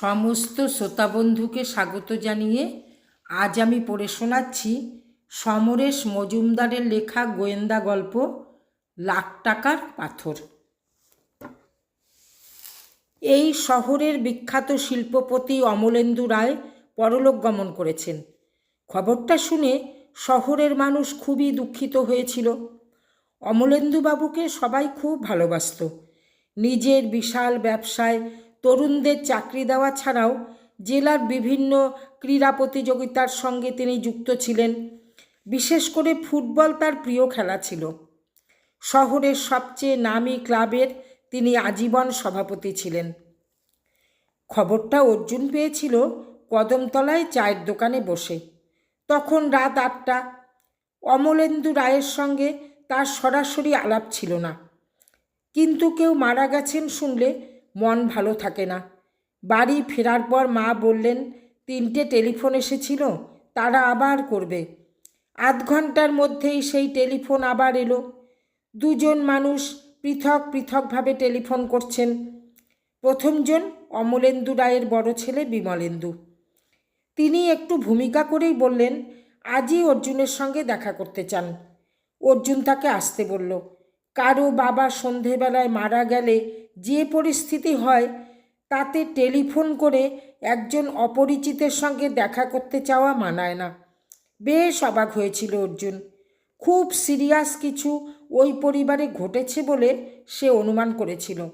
সমস্ত শ্রোতাবন্ধুকে স্বাগত জানিয়ে আজ আমি পড়ে শোনাচ্ছি সমরেশ মজুমদারের লেখা গোয়েন্দা গল্প, লাখ টাকার পাথর। এই শহরের বিখ্যাত শিল্পপতি অমলেন্দু রায় পরলোক গমন করেছেন। খবরটা শুনে শহরের মানুষ খুবই দুঃখিত হয়েছিল। অমলেন্দুবাবুকে সবাই খুব ভালোবাসত। নিজের বিশাল ব্যবসায় তরুণদের চাকরি দেওয়া ছাড়াও জেলার বিভিন্ন ক্রীড়া প্রতিযোগিতার সঙ্গে তিনি যুক্ত ছিলেন। বিশেষ করে ফুটবল তার প্রিয় খেলা ছিল। শহরের সবচেয়ে নামী ক্লাবের তিনি আজীবন সভাপতি ছিলেন। খবরটা অর্জুন পেয়েছিল কদমতলায় চায়ের দোকানে বসে। তখন রাত আটটা। অমলেন্দু রায়ের সঙ্গে তার সরাসরি আলাপ ছিল না। কিন্তু কেউ মারা গেছেন শুনলে মন ভালো থাকে না। বাড়ি ফেরার পর মা বললেন, তিনটে টেলিফোন এসেছিল, তারা আবার করবে। আধ ঘণ্টার মধ্যেই সেই টেলিফোন আবার এলো। দুজন মানুষ পৃথক পৃথকভাবে টেলিফোন করছেন। প্রথমজন অমলেন্দু রায়ের বড় ছেলে বিমলেন্দু। তিনি একটু ভূমিকা করেই বললেন, আজই অর্জুনের সঙ্গে দেখা করতে চান। অর্জুন তাকে আসতে বলল, কারও বাবা সন্ধেবেলায় মারা গেলে যে পরিস্থিতি হয়, তাতে টেলিফোন করে একজন অপরিচিতের সঙ্গে দেখা করতে চাওয়া মানায় না। বেশ অবাক হয়েছিল অর্জুন। খুব সিরিয়াস কিছু ওই পরিবারে ঘটেছে বলে সে অনুমান করেছিল।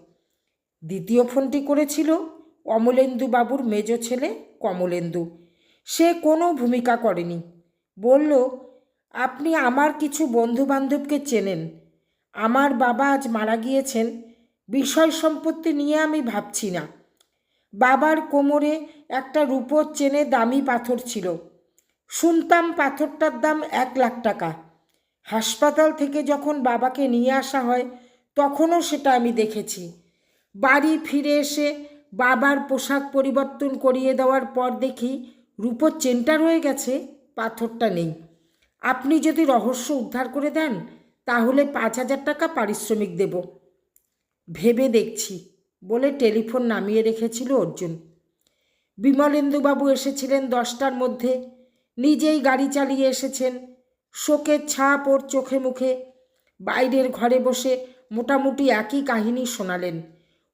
দ্বিতীয় ফোনটি করেছিল অমলেন্দু বাবুর মেজ ছেলে কমলেন্দু। সে কোনো ভূমিকা করেনি। বলল, আপনি আমার কিছু বন্ধুবান্ধবকে চেনেন। আমার বাবা আজ মারা গিয়েছেন বিষয় সম্পত্তি নিয়ে আমি ভাবছি না। বাবার কোমরে একটা রূপোর চেনে দামি পাথর ছিল। শুনতাম পাথরটার দাম এক লাখ টাকা। হাসপাতাল থেকে যখন বাবাকে নিয়ে আসা হয়, তখনও সেটা আমি দেখেছি। বাড়ি ফিরে এসে বাবার পোশাক পরিবর্তন করিয়ে দেওয়ার পর দেখি রূপোর চেনটা রয়ে গেছে, পাথরটা নেই। আপনি যদি রহস্য উদ্ধার করে দেন, তাহলে পাঁচ হাজার টাকা পারিশ্রমিক দেব। ভেবে দেখছি বলে টেলিফোন নামিয়ে রেখেছিল অর্জুন। বিমলেন্দুবাবু এসেছিলেন দশটার মধ্যে। নিজেই গাড়ি চালিয়ে এসেছেন। শোকের ছাপ ওর চোখে মুখে। বাইরের ঘরে বসে মোটামুটি একই কাহিনী শোনালেন।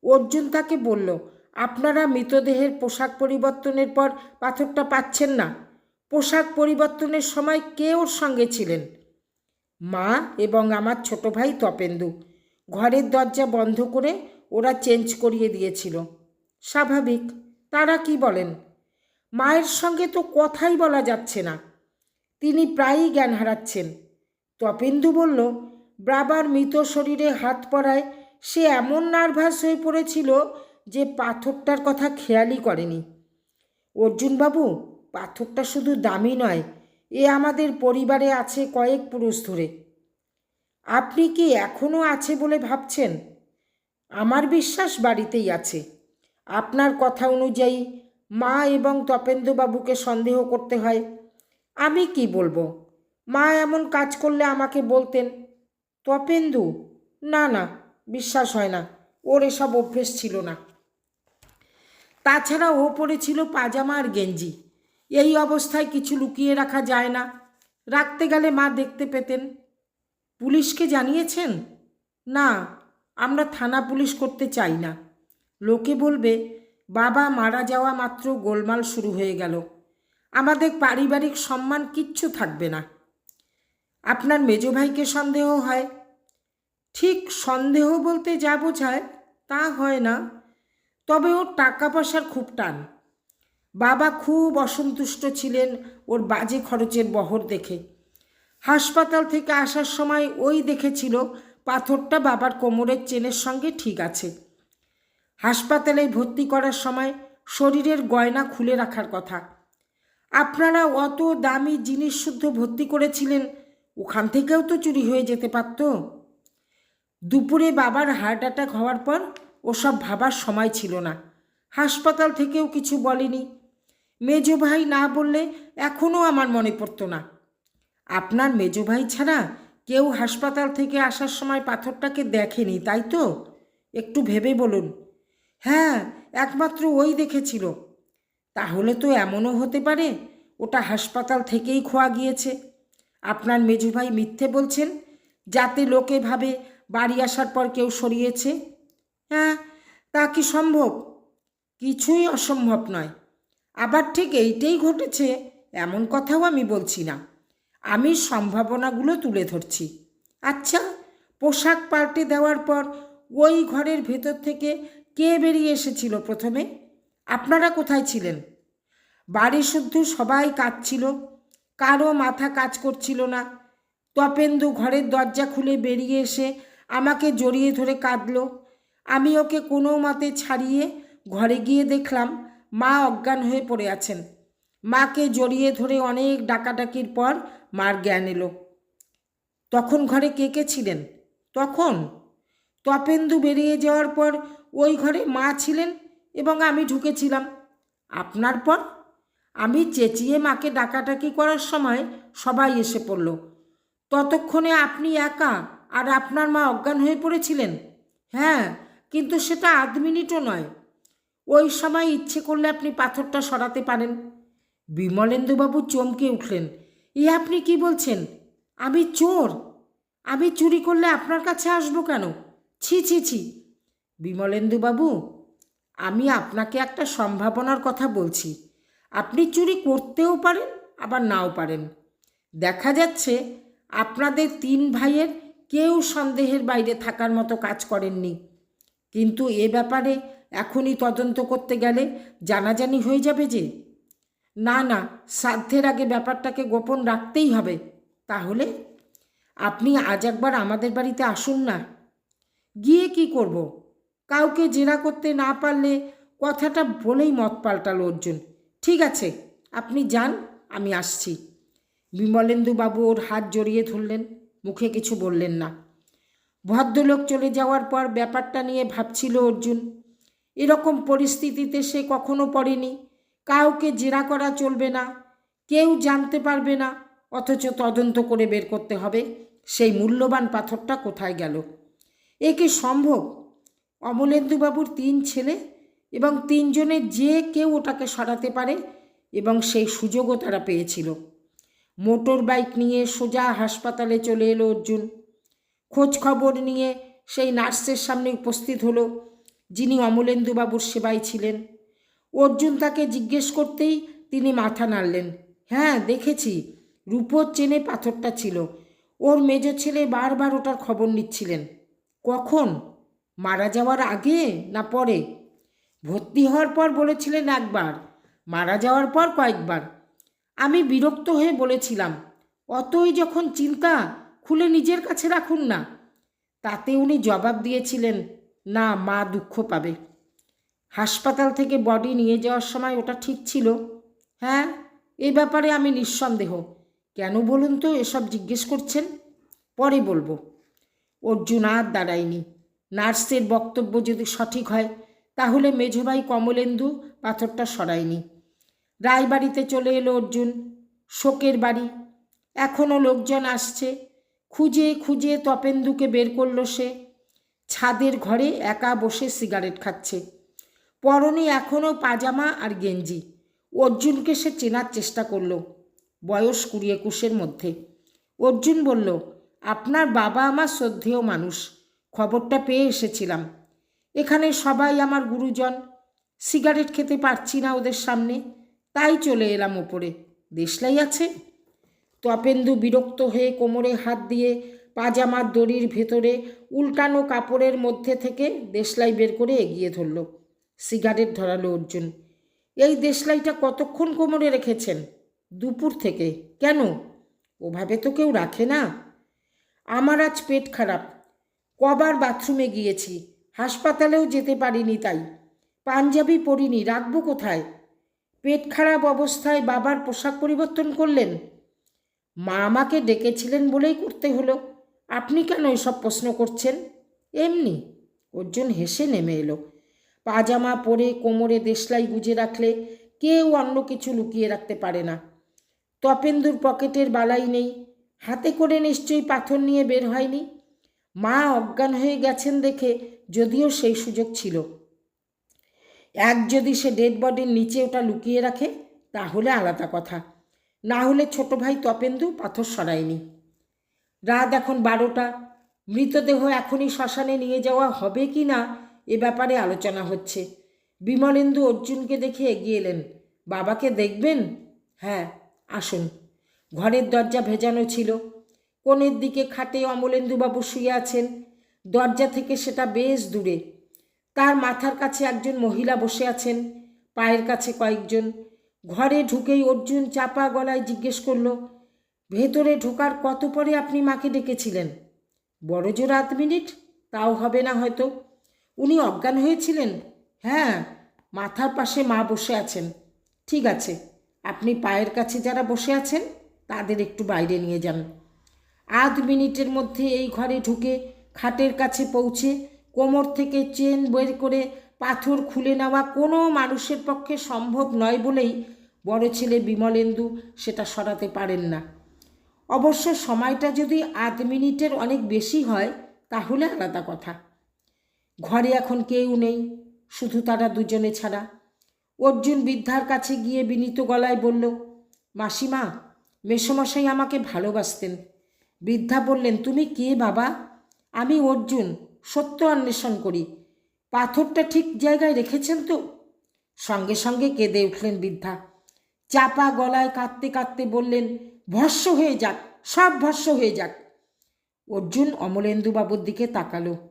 অর্জুন তাকে বলল, আপনারা মৃতদেহের পোশাক পরিবর্তনের পর পাথরটা পাচ্ছেন না। পোশাক পরিবর্তনের সময় কে ওর সঙ্গে ছিলেন? মা এবং আমার ছোট ভাই তপেন্দু। ঘরের দরজা বন্ধ করে ওরা চেঞ্জ করিয়ে দিয়েছিল। স্বাভাবিক, তারা কি বলেন? মায়ের সঙ্গে তো কথাই বলা যাচ্ছে না। তিনি প্রায়ই জ্ঞান হারাচ্ছেন। তপেন্দু বলল বাবার মৃত শরীরে হাত পড়ায় সে এমন নার্ভাস হয়ে পড়েছিল যে পাথরটার কথা খেয়ালই করেনি। অর্জুনবাবু, পাথরটা শুধু দামি নয়, এ আমাদের পরিবারে আছে কয়েক পুরুষ ধরে। আপনি কি এখনও আছে বলে ভাবছেন? আমার বিশ্বাস বাড়িতেই আছে। আপনার কথা অনুযায়ী মা এবং তপেন্দ্রবাবুকে সন্দেহ করতে হয়। আমি কি বলব? মা এমন কাজ করলে আমাকে বলতেন, তপেন্দু, না না, বিশ্বাস হয় না, ওর এসব অভ্যেস ছিল না। তাছাড়া ও পরেছিল পাজামা আর গেঞ্জি। এই অবস্থায় কিছু লুকিয়ে রাখা যায় না। রাখতে গেলে মা দেখতে পেতেন। পুলিশকে জানিয়েছেন? না, আমরা থানা পুলিশ করতে চাই না। লোকে বলবে, বাবা মারা যাওয়া মাত্র গোলমাল শুরু হয়ে গেল। আমাদের পারিবারিক সম্মান কিচ্ছু থাকবে না। আপনার মেজ ভাইকে সন্দেহ হয়? ঠিক সন্দেহ বলতে যা বোঝায় তা হয় না, তবে ওর টাকা পয়সার খুব টান। বাবা খুব অসন্তুষ্ট ছিলেন ওর বাজে খরচের বহর দেখে। হাসপাতাল থেকে আসার সময় ওই দেখেছিল পাথরটা বাবার কোমরের চেনের সঙ্গে ঠিক আছে। হাসপাতালে ভর্তি করার সময় শরীরের গয়না খুলে রাখার কথা। আপনারা অত দামি জিনিস শুদ্ধ ভর্তি করেছিলেন, ওখান থেকেও তো চুরি হয়ে যেতে পারত। দুপুরে বাবার হার্ট অ্যাটাক হওয়ার পর ওসব ভাবার সময় ছিল না। হাসপাতাল থেকেও কিছু বলেনি। মেজো ভাই না বললে এখনও আমার মনে পড়তো না। আপনার মেজো ভাই ছাড়া কেউ হাসপাতাল থেকে আসার সময় পাথরটাকে দেখেনি, তাই তো? একটু ভেবে বলুন। হ্যাঁ একমাত্র ওই দেখেছিল। তাহলে তো এমনও হতে পারে, ওটা হাসপাতাল থেকেই খোয়া গিয়েছে। আপনার মেজু ভাই মিথ্যে বলছেন, যাতে লোকে ভাবে বাড়ি আসার পর কেউ সরিয়েছে? হ্যাঁ তা কি সম্ভব? কিছুই অসম্ভব নয়। আবার ঠিক এইটাই ঘটেছে, এমন কথাও আমি বলছি না। আমি সম্ভাবনাগুলো তুলে ধরছি। আচ্ছা পোশাক পাল্টে দেওয়ার পর ওই ঘরের ভেতর থেকে কে বেরিয়ে এসেছিল প্রথমে? আপনারা কোথায় ছিলেন? বাড়ি শুদ্ধ সবাই কাঁদছিল কারও মাথা কাজ করছিল না। তপেন্দু ঘরের দরজা খুলে বেরিয়ে এসে আমাকে জড়িয়ে ধরে কাঁদলো। আমি ওকে কোনো মতে ছাড়িয়ে ঘরে গিয়ে দেখলাম মা অজ্ঞান হয়ে পড়ে আছেন। মাকে জড়িয়ে ধরে অনেক ডাকাডাকির পর মার জ্ঞান এলো। তখন ঘরে কে কে ছিলেন? তখন তপেন্দু বেরিয়ে যাওয়ার পর ওই ঘরে মা ছিলেন এবং আমি ঢুকেছিলাম। আপনার পর? আমি চেঁচিয়ে মাকে ডাকাটাকি করার সময় সবাই এসে পড়ল। ততক্ষণে আপনি একা আর আপনার মা অজ্ঞান হয়ে পড়েছিলেন? হ্যাঁ কিন্তু সেটা আধ মিনিটও নয়। ওই সময় ইচ্ছে করলে আপনি পাথরটা সরাতে পারেন। বিমলেন্দুবাবু চমকে উঠলেন। এ আপনি কি বলছেন? আমি চোর। আমি চুরি করলে আপনার কাছে আসব কেন? ছি ছি ছি। বিমলেন্দুবাবু আমি আপনাকে একটা সম্ভাবনার কথা বলছি। আপনি চুরি করতেও পারেন, আবার নাও পারেন। দেখা যাচ্ছে আপনাদের তিন ভাইয়ের কেউ সন্দেহের বাইরে থাকার মতো কাজ করেননি। কিন্তু এ ব্যাপারে এখনই তদন্ত করতে গেলে জানাজানি হয়ে যাবে যে। না না, সাধ্যের আগে ব্যাপারটাকে গোপন রাখতেই হবে। তাহলে আপনি আজ একবার আমাদের বাড়িতে আসুন না। গিয়ে কি করব। কাউকে জেরা করতে না পারলে কথাটা বলেই মত পাল্টালো অর্জুন। ঠিক আছে, আপনি যান, আমি আসছি। বিমলেন্দুবাবু ওর হাত জড়িয়ে ধরলেন, মুখে কিছু বললেন না। ভদ্রলোক চলে যাওয়ার পর ব্যাপারটা নিয়ে ভাবছিল অর্জুন। এরকম পরিস্থিতিতে সে কখনো পড়েনি। কাউকে জেরা করা চলবে না, কেউ জানতে পারবে না, অথচ তদন্ত করে বের করতে হবে। সেই মূল্যবান পাথরটা কোথায় গেল? এ কি সম্ভব? অমলেন্দুবাবুর তিন ছেলে এবং তিনজনের যে কেউ ওটাকে সরাতে পারে এবং সেই সুযোগও তারা পেয়েছিল। মোটর বাইক নিয়ে সোজা হাসপাতালে চলে এলো অর্জুন। খোঁজ খবর নিয়ে সেই নার্সের সামনে উপস্থিত হলো, যিনি অমলেন্দুবাবুর সেবায় ছিলেন। অর্জুন তাকে জিজ্ঞেস করতেই তিনি মাথা নাড়লেন। হ্যাঁ দেখেছি। রূপোর চেনে পাথরটা ছিল। ওর মেজ ছেলে বারবার ওটার খবর নিচ্ছিলেন। কখন? মারা যাওয়ার আগে না পরে? ভর্তি হওয়ার পর বলেছিলেন একবার। মারা যাওয়ার পর কয়েকবার। আমি বিরক্ত হয়ে বলেছিলাম, অতই যখন চিন্তা খুলে নিজের কাছে রাখুন না। তাতে উনি জবাব দিয়েছিলেন, না, মা দুঃখ পাবে। হাসপাতাল থেকে বডি নিয়ে যাওয়ার সময় ওটা ঠিক ছিল। হ্যাঁ? এ ব্যাপারে আমি নিঃসন্দেহ। কেন বলুন তো এসব জিজ্ঞেস করছেন? পরে বলব। অর্জুন আর দাঁড়ায়নি। নার্সের বক্তব্য যদি সঠিক হয়, তাহলে মেঝোভাই কমলেন্দু পাথরটা সরায়নি। রায়বাড়িতে চলে এলো অর্জুন। শোকের বাড়ি। এখনও লোকজন আসছে। খুঁজে খুঁজে তপেন্দুকে বের করল সে। ছাদের ঘরে একা বসে সিগারেট খাচ্ছে। পরনে এখনও পাজামা আর গেঞ্জি। অর্জুনকে সে চেনার চেষ্টা করল, বয়স কুড়ি একুশের মধ্যে। অর্জুন বলল, আপনার বাবা আমার শ্রদ্ধেয় মানুষ, খবরটা পেয়ে এসেছিলাম। এখানে সবাই আমার গুরুজন। সিগারেট খেতে পারছি না ওদের সামনে, তাই চলে এলাম ওপরে। দেশলাই আছে? তপেন্দু বিরক্ত হয়ে কোমরে হাত দিয়ে পাজামার দড়ির ভেতরে উল্টানো কাপড়ের মধ্যে থেকে দেশলাই বের করে এগিয়ে ধরল। সিগারেট ধরালো অর্জুন। এই দেশলাইটা কতক্ষণ কোমরে রেখেছেন? দুপুর থেকে। কেন? ওভাবে তো কেউ রাখে না। আমার আজ পেট খারাপ। কবার বাথরুমে গিয়েছি। হাসপাতালেও যেতে পারিনি তাই। পাঞ্জাবি পরিনি। রাখব কোথায়? পেট খারাপ অবস্থায় বাবার পোশাক পরিবর্তন করলেন? মা আমাকে ডেকেছিলেন বলেই করতে হলো। আপনি কেন এসব প্রশ্ন করছেন? এমনি। অর্জুন হেসে নেমে এলো। পাজামা পরে কোমরে দেশলাই গুজে রাখলে কেউ অন্য কিছু লুকিয়ে রাখতে পারে না। তপেন্দুর পকেটের বালাই নেই। হাতে করে নিশ্চয়ই পাথর নিয়ে বের হয়নি। মা অজ্ঞান হয়ে গেছেন দেখে যদিও সেই সুযোগ ছিল। এক যদি সে ডেড বডির নিচে ওটা লুকিয়ে রাখে, তাহলে আলাদা কথা। না হলে ছোট ভাই তপেন্দু পাথর সরায়নি। রাত এখন বারোটা। মৃতদেহ এখনই শ্মশানে নিয়ে যাওয়া হবে কি না এ ব্যাপারে আলোচনা হচ্ছে। বিমলেন্দু অর্জুনকে দেখে এগিয়ে এলেন। বাবাকে দেখবেন? হ্যাঁ আসুন। ঘরের দরজা ভেজানো ছিল। কোণের দিকে খাটে অমলেন্দুবাবু শুয়ে আছেন। দরজা থেকে সেটা বেশ দূরে। তার মাথার কাছে একজন মহিলা বসে আছেন। পায়ের কাছে কয়েকজন। ঘরে ঢুকেই অর্জুন চাপা গলায় জিজ্ঞেস করল, ভেতরে ঢোকার কত পরে আপনি মাকে ডেকেছিলেন? বড় জোর আধ মিনিট। তাও হবে না হয়তো। উনি অজ্ঞান হয়েছিলেন? হ্যাঁ মাথার পাশে মা বসে আছেন। ঠিক আছে, আপনি পায়ের কাছে যারা বসে আছেন, তাদের একটু বাইরে নিয়ে যান। আধ মিনিটের মধ্যে এই ঘরে ঢুকে খাটের কাছে পৌঁছে কোমর থেকে চেন বের করে পাথর খুলে নেওয়া কোনো মানুষের পক্ষে সম্ভব নয় বলেই বড় ছেলে বিমলেন্দু সেটা সরাতে পারেন না। অবশ্য সময়টা যদি আধ মিনিটের অনেক বেশি হয়, তাহলে আলাদা কথা। ঘরে এখন কেউ নেই, শুধু তারা দুজনে ছাড়া। অর্জুন বৃদ্ধার কাছে গিয়ে বিনীত গলায় বলল, মাসিমা, মেসমশাই আমাকে ভালোবাসতেন। বৃদ্ধা বললেন, তুমি কে বাবা? আমি অর্জুন, সত্য অন্বেষণ করি। পাথরটা ঠিক জায়গায় রেখেছেন তো? সঙ্গে সঙ্গে কেঁদে উঠলেন বৃদ্ধা। চাপা গলায় কাঁদতে কাঁদতে বললেন ভস্য হয়ে যাক, সব ভস্য হয়ে যাক। অর্জুন অমলেন্দুবাবুর দিকে তাকালো।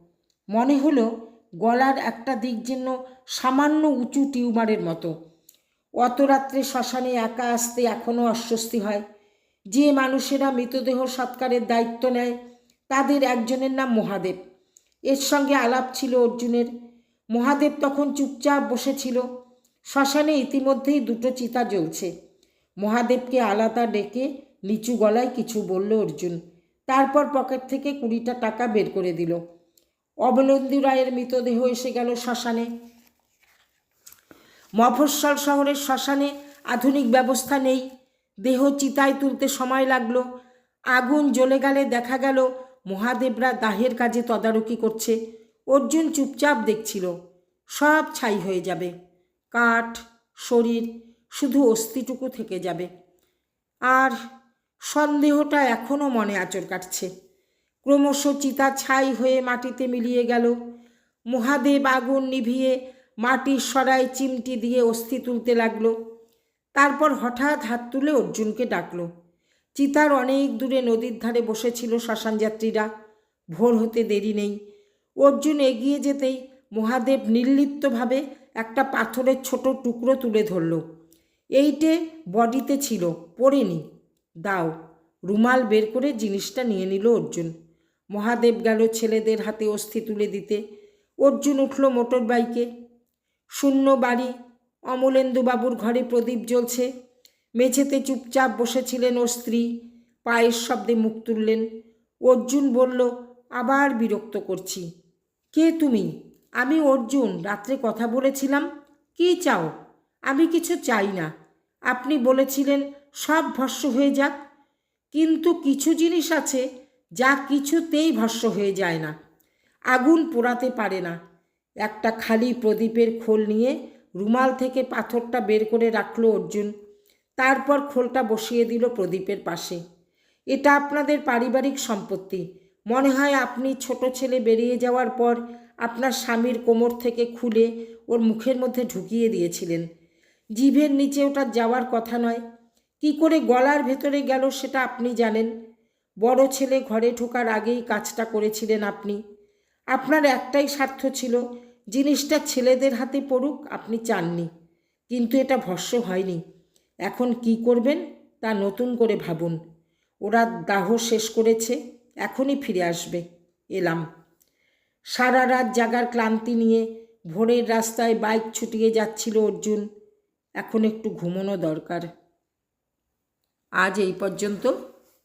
মনে হলো গলার একটা দিক যেন সামান্য উঁচু টিউমারের মতো। অত রাত্রে শ্মশানে একা আসতে এখনও অস্বস্তি হয়। যে মানুষেরা মৃতদেহ সৎকারের দায়িত্ব নেয়, তাদের একজনের নাম মহাদেব। এর সঙ্গে আলাপ ছিল অর্জুনের। মহাদেব তখন চুপচাপ বসেছিল। শ্মশানে ইতিমধ্যেই দুটো চিতা জ্বলছে। মহাদেবকে আলাদা ডেকে নিচু গলায় কিছু বলল অর্জুন। তারপর পকেট থেকে কুড়িটা টাকা বের করে দিল। অবলন্দী রায়ের মৃতদেহ এসে গেল শ্মশানে। মফস্বল শহরের শ্মশানে আধুনিক ব্যবস্থা নেই। দেহ চিতায় তুলতে সময় লাগল। আগুন জ্বলে গেলে দেখা গেল মহাদেবরা দাহের কাজে তদারকি করছে। অর্জুন চুপচাপ দেখছিল। সব ছাই হয়ে যাবে। কাঠ, শরীর, শুধু অস্থিটুকু থেকে যাবে। আর সন্দেহটা এখনও মনে আচর কাটছে। ক্রমশ চিতা ছাই হয়ে মাটিতে মিলিয়ে গেল। মহাদেব আগুন নিভিয়ে মাটির সরাই চিমটি দিয়ে অস্থি তুলতে লাগল। তারপর হঠাৎ হাত তুলে অর্জুনকে ডাকলো। চিতার অনেক দূরে নদীর ধারে বসেছিল শ্মশান যাত্রীরা ভোর হতে দেরি নেই। অর্জুন এগিয়ে যেতেই মহাদেব নির্লিপ্তভাবে একটা পাথরের ছোট টুকরো তুলে ধরল। এইটে বডিতে ছিল, পড়েনি। দাও, রুমাল বের করে জিনিসটা নিয়ে নিল অর্জুন। মহাদেব গেল ছেলেদের হাতে অস্থি তুলে দিতে। অর্জুন উঠল মোটর বাইকে। শূন্য বাড়ি, অমলেন্দুবাবুর ঘরে প্রদীপ জ্বলছে। মেঝেতে চুপচাপ বসেছিলেন ও স্ত্রী। পায়ের শব্দে মুখ তুললেন। অর্জুন বলল, আবার বিরক্ত করছি। কে তুমি? আমি অর্জুন, রাত্রে কথা বলেছিলাম। কি চাও? আমি কিছু চাই না। আপনি বলেছিলেন, সব ভস্য হয়ে যাক। কিন্তু কিছু জিনিস আছে যা কিছুতেই ভস্য হয়ে যায় না। আগুন পোড়াতে পারে না। একটা খালি প্রদীপের খোল নিয়ে রুমাল থেকে পাথরটা বের করে রাখল অর্জুন। তারপর খোলটা বসিয়ে দিল প্রদীপের পাশে। এটা আপনাদের পারিবারিক সম্পত্তি। মনে হয় আপনি ছোট ছেলে বেরিয়ে যাওয়ার পর আপনার স্বামীর কোমর থেকে খুলে ওর মুখের মধ্যে ঢুকিয়ে দিয়েছিলেন। জিভের নিচে ওটা যাওয়ার কথা নয়। কি করে গলার ভেতরে গেল সেটা আপনি জানেন। বড় ছেলে ঘরে ঢোকার আগেই কাজটা করেছিলেন আপনি। আপনার একটাই স্বার্থ ছিল, জিনিসটা ছেলেদের হাতে পড়ুক, আপনি চাননি। কিন্তু এটা ভস্য হয়নি। এখন কি করবেন, তা নতুন করে ভাবুন। ওরা দাহ শেষ করেছে, এখনই ফিরে আসবে। এলাম। সারা রাত জাগার ক্লান্তি নিয়ে ভোরের রাস্তায় বাইক ছুটিয়ে যাচ্ছিল অর্জুন। এখন একটু ঘুমোনো দরকার। আজ এই পর্যন্ত।